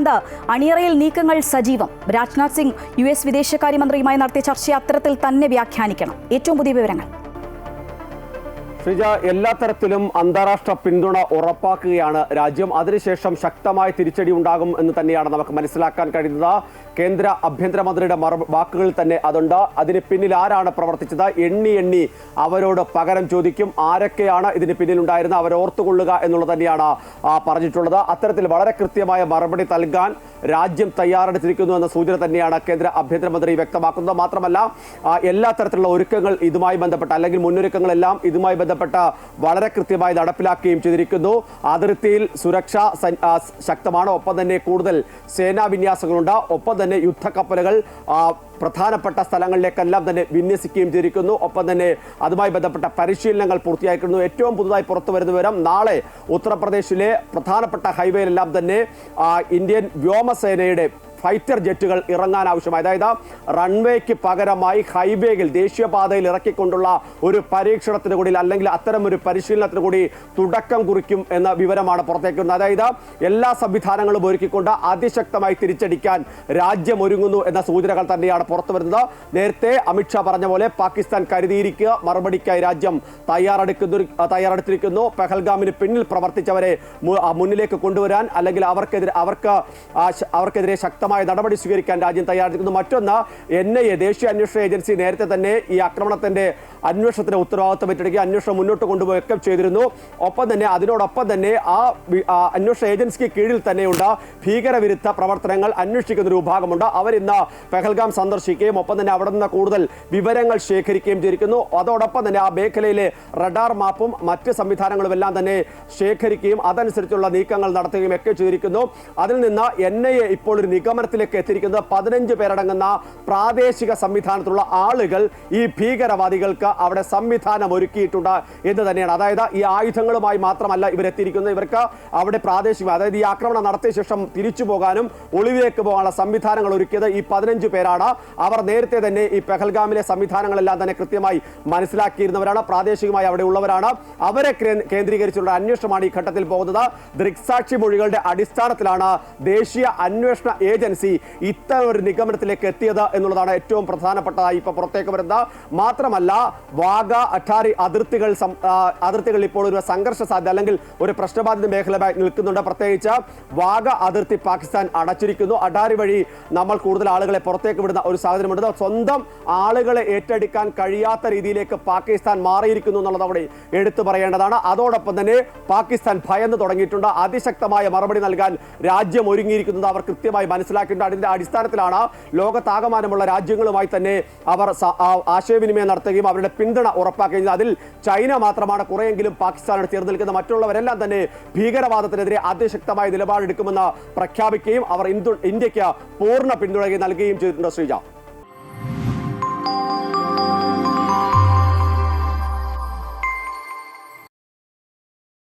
ശ്രീകാന്ത് അണിയറയിൽ നീക്കങ്ങൾ സജീവം. രാജ്നാഥ് സിംഗ് യു എസ് വിദേശകാര്യമന്ത്രിയുമായി നടത്തിയ ചർച്ചയെ അത്തരത്തിൽ തന്നെ വ്യാഖ്യാനിക്കണം. ഏറ്റവും പുതിയ വിവരങ്ങൾ. ശ്രീജ എല്ലാ തരത്തിലും അന്താരാഷ്ട്ര പിന്തുണ ഉറപ്പാക്കുകയാണ് രാജ്യം. അതിനുശേഷം ശക്തമായ തിരിച്ചടി ഉണ്ടാകും എന്ന് തന്നെയാണ് നമുക്ക് മനസ്സിലാക്കാൻ കഴിയുന്നത്. കേന്ദ്ര ആഭ്യന്തരമന്ത്രിയുടെ മറു വാക്കുകളിൽ തന്നെ അതുണ്ട്. അതിന് പിന്നിൽ ആരാണ് പ്രവർത്തിച്ചത്? എണ്ണി എണ്ണി അവരോട് പകരം ചോദിക്കും. ആരൊക്കെയാണ് ഇതിന് പിന്നിലുണ്ടായിരുന്നത്? അവരോർത്തുകൊള്ളുക എന്നുള്ളത് തന്നെയാണ് പറഞ്ഞിട്ടുള്ളത്. അത്തരത്തിൽ വളരെ കൃത്യമായ മറുപടി നൽകാൻ രാജ്യം തയ്യാറെടുത്തിരിക്കുന്നു എന്ന സൂചന തന്നെയാണ് കേന്ദ്ര ആഭ്യന്തരമന്ത്രി വ്യക്തമാക്കുന്നത്. മാത്രമല്ല എല്ലാ തരത്തിലുള്ള ഒരുക്കങ്ങൾ ഇതുമായി ബന്ധപ്പെട്ട അല്ലെങ്കിൽ മുന്നൊരുക്കങ്ങളെല്ലാം ഇതുമായി വളരെ കൃത്യമായി നടപ്പിലാക്കുകയും ചെയ്തിരിക്കുന്നു. അതിർത്തിയിൽ സുരക്ഷ ശക്തമാണ്. ഒപ്പം തന്നെ കൂടുതൽ സേനാ വിന്യാസങ്ങളുണ്ട്. ഒപ്പം തന്നെ യുദ്ധക്കപ്പലുകൾ പ്രധാനപ്പെട്ട സ്ഥലങ്ങളിലേക്കെല്ലാം തന്നെ വിന്യസിക്കുകയും ചെയ്തിരിക്കുന്നു. ഒപ്പം തന്നെ അതുമായി ബന്ധപ്പെട്ട പരിശീലനങ്ങൾ പൂർത്തിയാക്കുന്നു ഏറ്റവും പുതുതായി പുറത്തു വരുന്ന വിവരം നാളെ ഉത്തർപ്രദേശിലെ പ്രധാനപ്പെട്ട ഹൈവേയിലെല്ലാം തന്നെ ഇന്ത്യൻ വ്യോമസേനയുടെ ഫൈറ്റർ ജെറ്റുകൾ ഇറങ്ങാൻ ആവശ്യമായി. അതായത് റൺവേക്ക് പകരമായി ഹൈവേയിൽ ദേശീയപാതയിൽ ഇറക്കിക്കൊണ്ടുള്ള ഒരു പരീക്ഷണത്തിന് കൂടി അല്ലെങ്കിൽ അത്തരം ഒരു പരിശീലനത്തിന് കൂടി തുടക്കം കുറിക്കും എന്ന വിവരമാണ് പുറത്തേക്ക് വരുന്നത് അതായത് എല്ലാ സംവിധാനങ്ങളും ഒരുക്കിക്കൊണ്ട് അതിശക്തമായി തിരിച്ചടിക്കാൻ രാജ്യം ഒരുങ്ങുന്നു എന്ന സൂചനകൾ തന്നെയാണ് പുറത്തു വരുന്നത്. നേരത്തെ അമിത്ഷാ പറഞ്ഞ പോലെ പാകിസ്ഥാൻ കരുതിയിരിക്കുക മറുപടിക്കായി രാജ്യം തയ്യാറെടുക്കുന്നു തയ്യാറെടുത്തിരിക്കുന്നു. പെഹൽഗാമിന് പിന്നിൽ പ്രവർത്തിച്ചവരെ മുന്നിലേക്ക് കൊണ്ടുവരാൻ അല്ലെങ്കിൽ അവർക്കെതിരെ അവർക്ക് അവർക്കെതിരെ ശ- അവർക്കെതിരെ ശക്തമായ നടപടി സ്വീകരിക്കാൻ രാജ്യം തയ്യാറെടുക്കുന്നു മറ്റൊന്ന് എൻ ഐ എ ദേശീയ അന്വേഷണ ഏജൻസി നേരത്തെ തന്നെ ഈ ആക്രമണത്തിന്റെ അന്വേഷണത്തിന് ഉത്തരവാദിത്വം ഏറ്റെടുക്കുക അന്വേഷണം മുന്നോട്ട് കൊണ്ടുപോയൊക്കെ ചെയ്തിരുന്നു. ഒപ്പം തന്നെ അതിനോടൊപ്പം തന്നെ ആ അന്വേഷണ ഏജൻസിക്ക് കീഴിൽ തന്നെയുള്ള ഭീകരവിരുദ്ധ പ്രവർത്തനങ്ങൾ അന്വേഷിക്കുന്ന ഒരു വിഭാഗമുണ്ട്. അവരിന്ന് പെഹൽഗാം സന്ദർശിക്കുകയും ഒപ്പം തന്നെ അവിടെ നിന്ന് കൂടുതൽ വിവരങ്ങൾ ശേഖരിക്കുകയും ചെയ്തിരിക്കുന്നു. അതോടൊപ്പം തന്നെ ആ മേഖലയിലെ റഡാർ മാപ്പും മറ്റ് സംവിധാനങ്ങളും എല്ലാം തന്നെ ശേഖരിക്കുകയും അതനുസരിച്ചുള്ള നീക്കങ്ങൾ നടത്തുകയും ഒക്കെ ചെയ്തിരിക്കുന്നു. അതിൽ നിന്ന് എൻ ഐ എ ഇപ്പോൾ ഒരു നിഗമനത്തിലേക്ക് എത്തിയിരിക്കുന്നത് പതിനഞ്ച് പേരടങ്ങുന്ന പ്രാദേശിക സംവിധാനത്തിലുള്ള ആളുകൾ ഈ ഭീകരവാദികൾക്ക് അവിടെ സംവിധാനം ഒരുക്കിയിട്ടുണ്ട് എന്ന് തന്നെയാണ്. അതായത് ഈ ആയുധങ്ങളുമായി മാത്രമല്ല ഇവരെത്തിയിരിക്കുന്നത്. ഇവർക്ക് അവിടെ പ്രാദേശിക അതായത് ഈ ആക്രമണം നടത്തിയ ശേഷം തിരിച്ചു പോകാനും ഒളിവിലേക്ക് പോകാനുള്ള സംവിധാനങ്ങൾ ഒരുക്കിയത് ഈ പതിനഞ്ച് പേരാണ്. അവർ നേരത്തെ തന്നെ ഈ പെഹൽഗാമിലെ സംവിധാനങ്ങളെല്ലാം തന്നെ കൃത്യമായി മനസ്സിലാക്കിയിരുന്നവരാണ് പ്രാദേശികമായി അവിടെ ഉള്ളവരാണ്. അവരെ കേന്ദ്രീകരിച്ചുള്ള അന്വേഷണമാണ് ഈ ഘട്ടത്തിൽ പോകുന്നത്. ദൃക്സാക്ഷി മൊഴികളുടെ അടിസ്ഥാനത്തിലാണ് ദേശീയ അന്വേഷണ ഏജൻസി ഇത്തരം ഒരു നിഗമനത്തിലേക്ക് എത്തിയത് എന്നുള്ളതാണ് ഏറ്റവും പ്രധാനപ്പെട്ടതായി ഇപ്പൊ പുറത്തേക്ക് വരുന്നത് മാത്രമല്ല വാഗ അട്ടാരി അതിർത്തികൾ അതിർത്തികൾ ഇപ്പോൾ ഒരു സംഘർഷ സാധ്യത അല്ലെങ്കിൽ ഒരു പ്രശ്നബാധിത മേഖലയായി നിൽക്കുന്നുണ്ട്. പ്രത്യേകിച്ച് വാഗ അതിർത്തി പാകിസ്ഥാൻ അടച്ചിരിക്കുന്നു. അട്ടാരി വഴി നമ്മൾ കൂടുതൽ ആളുകളെ പുറത്തേക്ക് വിടുന്ന ഒരു സാഹചര്യമുണ്ട്. സ്വന്തം ആളുകളെ ഏറ്റെടുക്കാൻ കഴിയാത്ത രീതിയിലേക്ക് പാകിസ്ഥാൻ മാറിയിരിക്കുന്നു എന്നുള്ളത് അവിടെ എടുത്തു പറയേണ്ടതാണ്. അതോടൊപ്പം തന്നെ പാകിസ്ഥാൻ ഭയന്ന് തുടങ്ങിയിട്ടുണ്ട്. അതിശക്തമായ മറുപടി നൽകാൻ രാജ്യം ഒരുങ്ങിയിരിക്കുന്നത് അവർ കൃത്യമായി മനസ്സിലാക്കിയിട്ടുണ്ട് അതിന്റെ അടിസ്ഥാനത്തിലാണ് ലോകത്താകമാനമുള്ള രാജ്യങ്ങളുമായി തന്നെ അവർ ആശയവിനിമയം നടത്തുകയും അവരുടെ പിന്തുണ ഉറപ്പാക്കുകയും അതിൽ ചൈന മാത്രമാണ് കുറെയെങ്കിലും പാകിസ്ഥാനോട് ചേർന്ന് നിൽക്കുന്നത്. മറ്റുള്ളവരെല്ലാം തന്നെ ഭീകരവാദത്തിനെതിരെ അതിശക്തമായ നിലപാടെടുക്കുമെന്ന് പ്രഖ്യാപിക്കുകയും അവർ ഇന്ത്യയ്ക്ക് പൂർണ പിന്തുണ നൽകുകയും ചെയ്തിട്ടുണ്ട് ശ്രീജ.